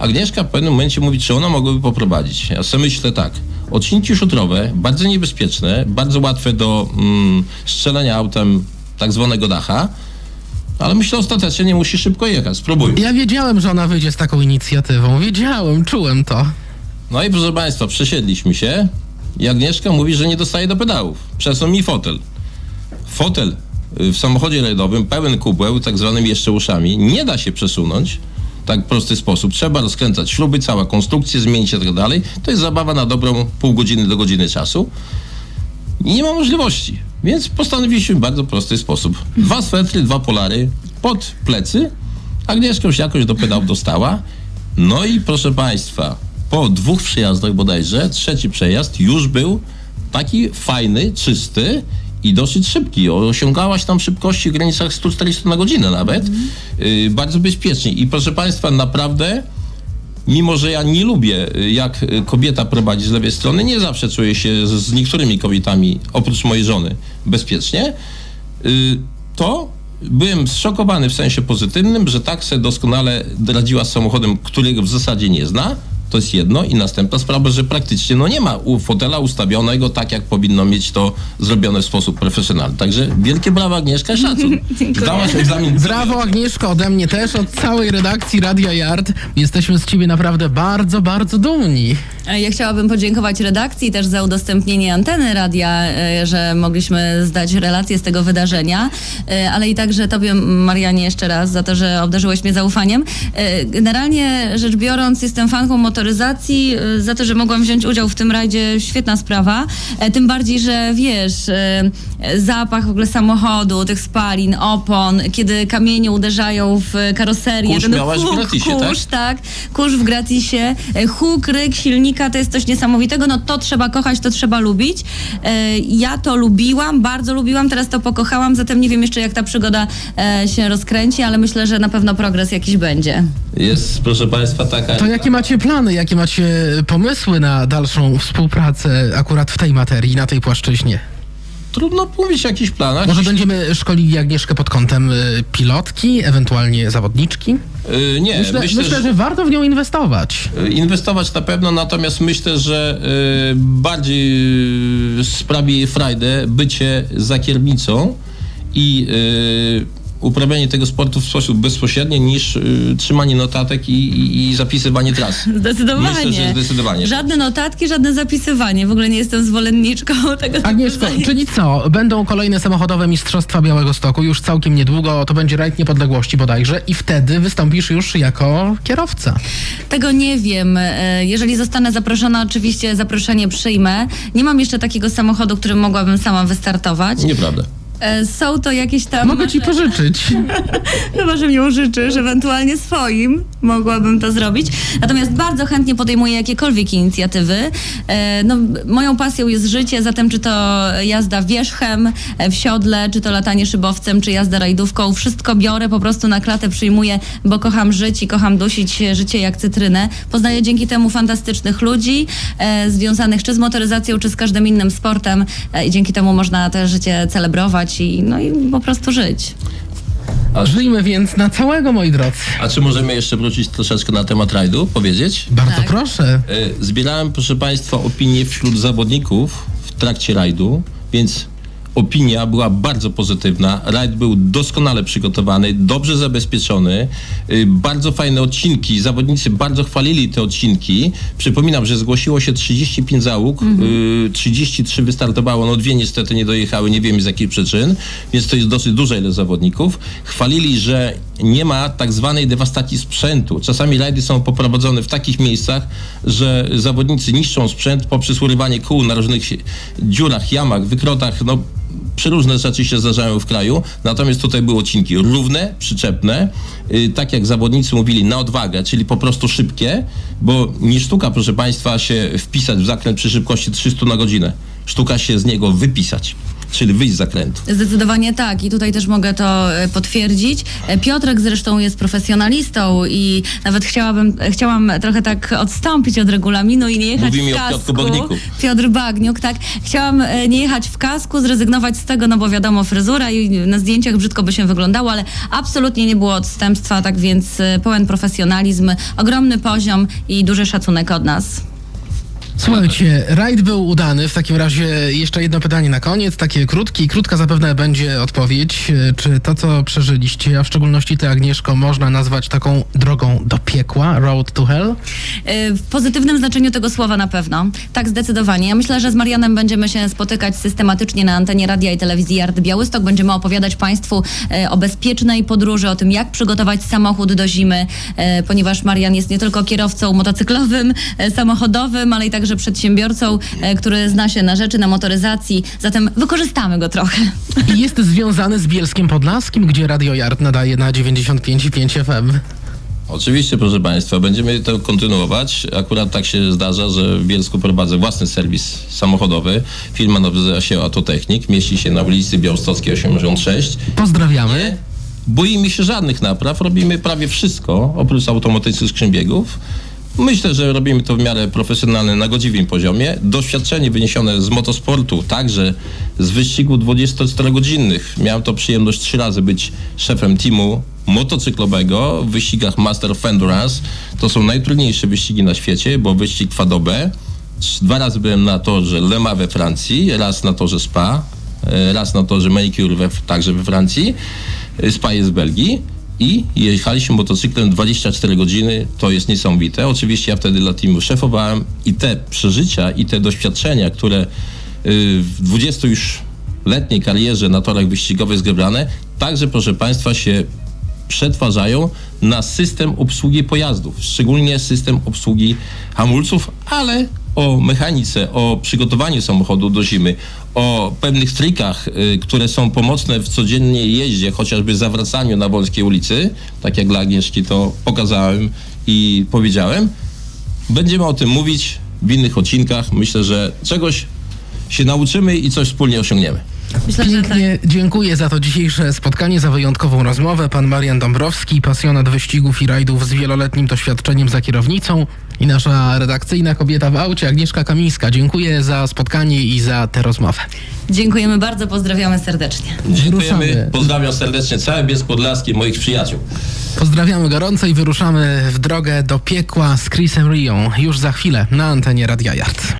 Agnieszka w pewnym momencie mówi, czy ona mogłaby poprowadzić. Ja sobie myślę tak, odcinki szutrowe, bardzo niebezpieczne, bardzo łatwe do mm, strzelania autem tak zwanego dacha, ale myślę ostatecznie nie musi szybko jechać. Spróbuj. Ja wiedziałem, że ona wyjdzie z taką inicjatywą. Wiedziałem, czułem to. No i proszę Państwa, przesiedliśmy się i Agnieszka mówi, że nie dostaje do pedałów. Przesunął mi fotel. Fotel y, w samochodzie rajdowym, pełen kubeł, tak zwanymi jeszcze uszami, nie da się przesunąć tak prosty sposób. Trzeba rozkręcać śruby, cała konstrukcja, zmienić i tak dalej. To jest zabawa na dobrą pół godziny do godziny czasu. I nie ma możliwości. Więc postanowiliśmy w bardzo prosty sposób. Dwa swetry, dwa polary pod plecy. Agnieszka już jakoś do pedałów dostała. No i proszę Państwa, po dwóch przejazdach bodajże, trzeci przejazd już był taki fajny, czysty i dosyć szybki. Osiągałaś tam szybkości w granicach 140 na godzinę nawet. Yy, bardzo bezpiecznie. I proszę Państwa, naprawdę mimo że ja nie lubię, y, jak y, kobieta prowadzi z lewej strony, nie zawsze czuję się z, niektórymi kobietami, oprócz mojej żony, bezpiecznie, to byłem zszokowany w sensie pozytywnym, że tak se doskonale radziła z samochodem, którego w zasadzie nie zna. To jest jedno. I następna sprawa, że praktycznie no nie ma u fotela ustawionego tak, jak powinno mieć to zrobione w sposób profesjonalny. Także wielkie brawa Agnieszka, szacun. Zdałaś egzamin. Brawo Agnieszko, ode mnie też, od całej redakcji Radia Yard. Jesteśmy z ciebie naprawdę bardzo, bardzo dumni. Ja chciałabym podziękować redakcji też za udostępnienie anteny radia, e, że mogliśmy zdać relację z tego wydarzenia, e, ale i także Tobie, Marianie, jeszcze raz za to, że obdarzyłeś mnie zaufaniem. E, Generalnie rzecz biorąc, jestem fanką motoryzacji, e, za to, że mogłam wziąć udział w tym rajdzie, świetna sprawa. E, Tym bardziej, że wiesz, e, zapach w ogóle samochodu, tych spalin, opon, kiedy kamienie uderzają w karoserię, Kurz miałaś w huk, gratisie, tak? kurz, tak, kurz w gratisie, e, huk, ryk silnika to jest coś niesamowitego, no to trzeba kochać, to trzeba lubić. E, Ja to lubiłam, bardzo lubiłam, teraz to pokochałam, zatem nie wiem jeszcze jak ta przygoda się rozkręci, ale myślę, że na pewno progres jakiś będzie. Jest, proszę Państwa, taka... To jakie macie plany, jakie macie pomysły na dalszą współpracę akurat w tej materii, na tej płaszczyźnie? Trudno mówić o jakichś planach. Może będziemy szkolili Agnieszkę pod kątem y, pilotki, ewentualnie zawodniczki? Yy, nie, Myślę, myślę, że warto w nią inwestować. y, inwestować na pewno, natomiast myślę, że y, bardziej y, sprawi jej frajdę bycie za kierownicą i y, uprawianie tego sportu w sposób bezpośredni niż y, trzymanie notatek i, i, i zapisywanie tras. Zdecydowanie. Myślę, że zdecydowanie. Żadne notatki, żadne zapisywanie. W ogóle nie jestem zwolenniczką tego Agnieszko, zajęć. czyli co? Będą kolejne samochodowe Mistrzostwa Białego Stoku już całkiem niedługo, to będzie rajd niepodległości bodajże i wtedy wystąpisz już jako kierowca. Tego nie wiem. E, Jeżeli zostanę zaproszona, oczywiście zaproszenie przyjmę. Nie mam jeszcze takiego samochodu, którym mogłabym sama wystartować. Nieprawda. E, Są to jakieś tam... Mogę ci pożyczyć. Chyba, że mnie użyczysz, ewentualnie swoim mogłabym to zrobić. Natomiast bardzo chętnie podejmuję jakiekolwiek inicjatywy. E, No, moją pasją jest życie, zatem czy to jazda wierzchem, e, w siodle, czy to latanie szybowcem, czy jazda rajdówką, wszystko biorę, po prostu na klatę przyjmuję, bo kocham żyć i kocham dusić życie jak cytrynę. Poznaję dzięki temu fantastycznych ludzi, związanych czy z motoryzacją, czy z każdym innym sportem i dzięki temu można te życie celebrować i, no i po prostu żyć. A, Żyjmy więc na całego, moi drodzy. a czy możemy jeszcze wrócić troszeczkę na temat rajdu, powiedzieć? Bardzo Tak. proszę. E, Zbierałem, proszę Państwa, opinie wśród zawodników w trakcie rajdu, więc opinia była bardzo pozytywna. Rajd był doskonale przygotowany, dobrze zabezpieczony, y, bardzo fajne odcinki. Zawodnicy bardzo chwalili te odcinki. Przypominam, że zgłosiło się 35 załóg, y, 33 wystartowało, no dwie niestety nie dojechały, nie wiemy z jakich przyczyn, więc to jest dosyć duża ilość zawodników. Chwalili, że nie ma tak zwanej dewastacji sprzętu. Czasami rajdy są poprowadzone w takich miejscach, że zawodnicy niszczą sprzęt poprzez urywanie kół na różnych dziurach, jamach, wykrotach, no przeróżne rzeczy się zdarzają w kraju, natomiast tutaj były odcinki równe, przyczepne, yy, tak jak zawodnicy mówili, na odwagę, czyli po prostu szybkie, bo nie sztuka, proszę Państwa, się wpisać w zakręt przy szybkości 300 na godzinę. Sztuka się z niego wypisać. Czyli wyjść z zakrętu. Zdecydowanie tak i tutaj też mogę to e, potwierdzić. E, Piotrek zresztą jest profesjonalistą i nawet chciałabym, chciałam trochę tak odstąpić od regulaminu i nie jechać Mówimy w o kasku. Piotrku Bagniku. Piotr Bagniuk, tak. Chciałam e, nie jechać w kasku, zrezygnować z tego, no bo wiadomo, fryzura i na zdjęciach brzydko by się wyglądało, ale absolutnie nie było odstępstwa, tak więc pełen profesjonalizm, ogromny poziom i duży szacunek od nas. Słuchajcie, rajd był udany. W takim razie jeszcze jedno pytanie na koniec, takie krótkie i krótka zapewne będzie odpowiedź. E, Czy to, co przeżyliście, a w szczególności ty, Agnieszko, można nazwać taką drogą do piekła, road to hell? Y, W pozytywnym znaczeniu tego słowa na pewno. Tak, zdecydowanie. Ja myślę, że z Marianem będziemy się spotykać systematycznie na antenie radia i telewizji Yard Białystok. Będziemy opowiadać Państwu y, o bezpiecznej podróży, o tym, jak przygotować samochód do zimy, ponieważ Marian jest nie tylko kierowcą motocyklowym, samochodowym, ale i także przedsiębiorcą, y, który zna się na rzeczy, na motoryzacji. Zatem wykorzystamy go trochę. I jest związany z Bielskiem Podlaskim, gdzie Radio Yard nadaje na 95,5 FM. Oczywiście, proszę Państwa, będziemy to kontynuować. Akurat tak się zdarza, że w Bielsku prowadzę własny serwis samochodowy. Firma nazywa się Autotechnik, mieści się na ulicy Białostockiej 86. Pozdrawiamy. Nie boimy się żadnych napraw, robimy prawie wszystko, oprócz automatycznych skrzyń biegów. Myślę, że robimy to w miarę profesjonalnie, na godziwym poziomie. Doświadczenie wyniesione z motosportu, także z wyścigu 24-godzinnych. Miałem to przyjemność trzy razy być szefem teamu motocyklowego w wyścigach Master of Endurance. To są najtrudniejsze wyścigi na świecie, bo wyścig. Trz- Dwa razy byłem na torze Le Mans we Francji, raz na torze Spa, e, raz na torze Manicure we, także we Francji. Spa jest w Belgii. I jechaliśmy motocyklem 24 godziny, to jest niesamowite. Oczywiście ja wtedy dla teamu szefowałem i te przeżycia i te doświadczenia, które y, w 20 już letniej karierze na torach wyścigowych zgebrane, także proszę Państwa się przetwarzają na system obsługi pojazdów, szczególnie system obsługi hamulców, ale o mechanice, o przygotowaniu samochodu do zimy, o pewnych trikach, y, które są pomocne w codziennej jeździe, chociażby zawracaniu na Wolskiej ulicy, tak jak dla Agnieszki to pokazałem i powiedziałem. Będziemy o tym mówić w innych odcinkach. Myślę, że czegoś się nauczymy i coś wspólnie osiągniemy. Myślę, że tak. Pięknie dziękuję za to dzisiejsze spotkanie, za wyjątkową rozmowę. Pan Marian Dąbrowski, pasjonat wyścigów i rajdów z wieloletnim doświadczeniem za kierownicą i nasza redakcyjna kobieta w aucie, Agnieszka Kamińska. Dziękuję za spotkanie i za tę rozmowę. Dziękujemy bardzo, pozdrawiamy serdecznie. Dziękujemy. Wyruszamy. Pozdrawiam serdecznie cały Biec Podlaski, moich przyjaciół. Pozdrawiamy gorąco i wyruszamy w drogę do piekła z Chrisem Rią już za chwilę na antenie Radia Yard.